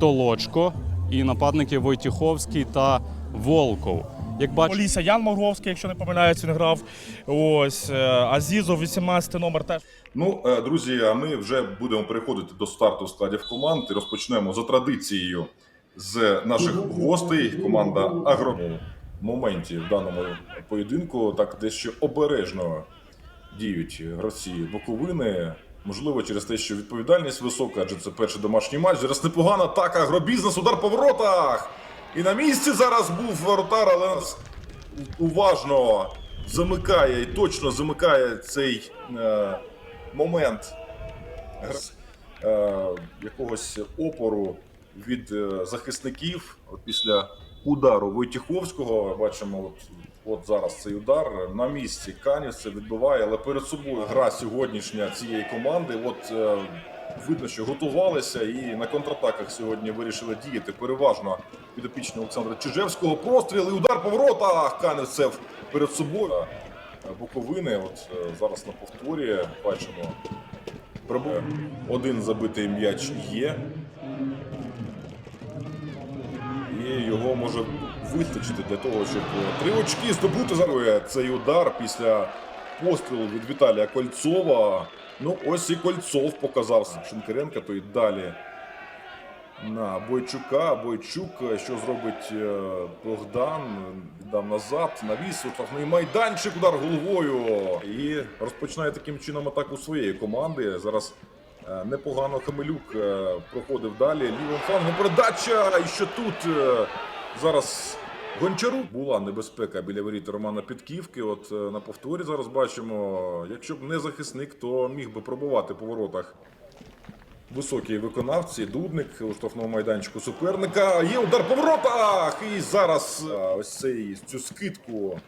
Толочко і нападники Войтіховський та Волков. Як бачите, Полісся Ян Морговський, якщо не помиляюсь, він грав. Ось е, Азізов, 18 номер теж. Ну, е, друзі, а ми вже будемо переходити до старту складів команд і розпочнемо за традицією з наших гостей. Команда Агро моменті в даному поєдинку так дещо обережно діють гравці Буковини. Можливо, через те, що відповідальність висока, адже це перший домашній матч. Зараз непогана атака, агробізнес, удар по воротах. І на місці зараз був воротар, але уважно замикає і точно замикає цей е, момент е, якогось опору від е, захисників От після удару Войтіховського. Бачимо, от, от зараз цей удар на місці. Каніс це відбиває, але перед собою гра сьогоднішня цієї команди. От е, видно, що готувалися і на контратаках сьогодні вирішили діяти переважно підопічні Олександра Чижевського. Простріл і удар по воротах. Канівцев перед собою. Е, Буковини, от е, зараз на повторі бачимо. Прибув один забитий м'яч є. І його може вистачити для того, щоб е, три очки здобути зараз цей удар після пострілу від Віталія Кольцова. Ну, ось і Кольцов показав Шинкаренка, то й далі на Бойчука. Бойчук, е, що зробить е, Богдан, віддав назад, навіс, штрафний майданчик, удар головою. І розпочинає таким чином атаку своєї команди. Зараз непогано Хамелюк е, проходив далі. Лівим флангом передача. І що тут зараз Гончарук була небезпека біля воріт Романа Підківки. От е, на повторі зараз бачимо, якщо б не захисник, то міг би пробувати по воротах Високі виконавці, дудник у штрафному майданчику суперника. Є удар по воротах! І зараз ось цей цю скидку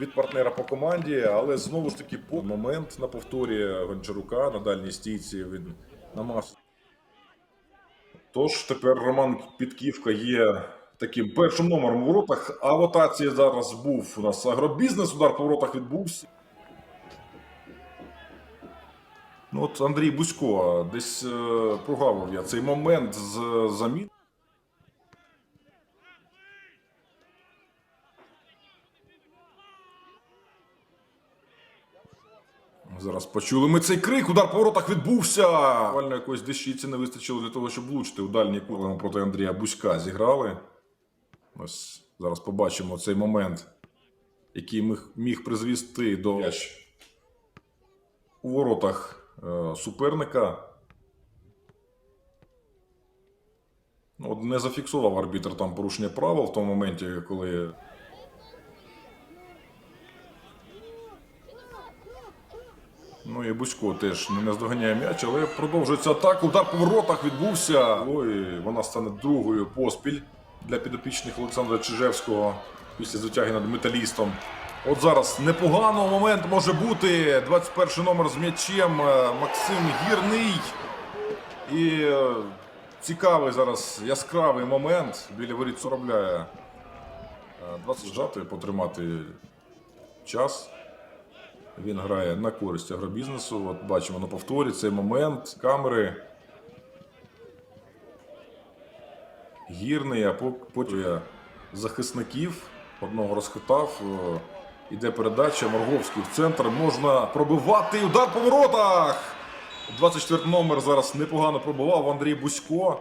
від партнера по команді, але знову ж таки по момент на повторі Гончарука на дальній стійці він намагався. Тож тепер Роман Підківка є таким першим номером у воротах. А в ротації зараз був у нас агробізнес. Удар по воротах відбувся. Ну от Андрій Бузько, десь е, прогавив я цей момент з замін. Зараз почули ми цей крик, удар по воротах відбувся. Буквально якоїсь дещиці не вистачило для того, щоб влучити у дальній кулем проти Андрія Бузька зіграли. Ось зараз побачимо цей момент, який міг, міг призвести до м'яч у воротах е, суперника. Ну, От не зафіксував арбітр там порушення правил в тому моменті, коли. Ну і Бузько теж не наздоганяє м'яч, але продовжується атака. Удар по воротах відбувся. Ой, вона стане другою поспіль для підопічних Олександра Чижевського після затяги над металістом. От зараз непоганий момент може бути. 21 номер з м'ячем е, Максим Гірний. І е, цікавий зараз яскравий момент. Біля воріт соробляє е, 20 жати, потримати час. Він грає на користь агробізнесу. От бачимо на повторі цей момент. Камери. Гірний, а потім я захисників. Одного розхитав. Е, Іде передача. Морговський в центр. Можна пробивати. Удар по воротах. 24 номер зараз непогано пробував Андрій Бузько.